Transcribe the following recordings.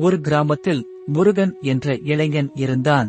ஒரு கிராமத்தில் முருகன் என்ற இளைஞன் இருந்தான்.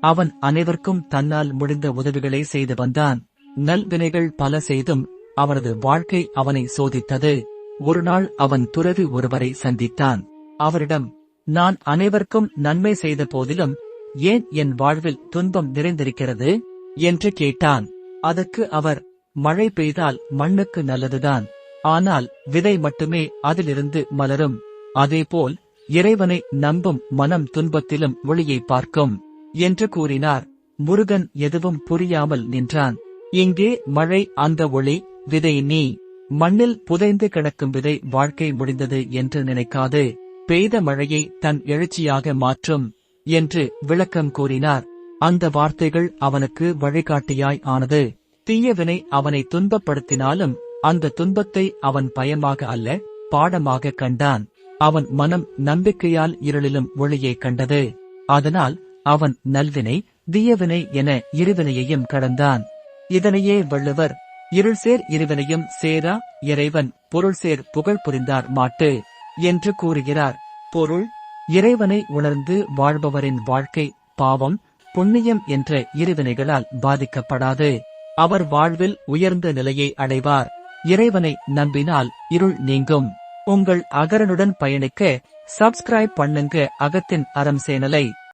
அவன் அனைவருக்கும் தன்னால் முடிந்த உதவிகளை செய்து வந்தான். நல்வினைகள் பல செய்தும் அவனது வாழ்க்கை அவனை சோதித்தது. ஒருநாள் அவன் துறவி ஒருவரை சந்தித்தான். அவரிடம் நான் அனைவருக்கும் நன்மை செய்த போதிலும் ஏன் என் வாழ்வில் துன்பம் நிறைந்திருக்கிறது? என்று கேட்டான். அதற்கு அவர் மழை பெய்தால் மண்ணுக்கு நல்லதுதான். ஆனால் விதை மட்டுமே அதிலிருந்து மலரும். அதேபோல் இறைவனை நம்பும் மனம் துன்பத்திலும் ஒளியை பார்க்கும் என்று கூறினார். முருகன் எதுவும் புரியாமல் நின்றான். இங்கே மழை அந்த ஒளி விதை நீ. மண்ணில் புதைந்து கிடக்கும் விதை வாழ்க்கை முடிந்தது என்று நினைக்காது. பெய்த மழையை தன் எழுச்சியாக மாற்றும் என்று விளக்கம் கூறினார். அந்த வார்த்தைகள் அவனுக்கு வழிகாட்டியாய் ஆனது. தீயவினை அவனை துன்பப்படுத்தினாலும் அந்த துன்பத்தை அவன் பயமாக அல்ல பாடமாக கண்டான். அவன் மனம் நம்பிக்கையால் இருளிலும் ஒளியை கண்டது. அதனால் அவன் நல்வினை தீயவினை என இருவினையையும் கடந்தான். இதனையே வள்ளுவர் இருள்சேர் இருவினையும் சேரா இறைவன் பொருள்சேர் புகழ் புரிந்தார் மாட்டு என்று கூறுகிறார். பொருள் இறைவனை உணர்ந்து வாழ்பவரின் வாழ்க்கை பாவம் புண்ணியம் என்ற இருவினைகளால் பாதிக்கப்படாது. அவர் வாழ்வில் உயர்ந்த நிலையை அடைவார். இறைவனை நம்பினால் இருள் நீங்கும். உங்கள் அகரனுடன் பயணிக்க சப்ஸ்கிரைப் பண்ணுங்க அகத்தின் அறம் சேனலை.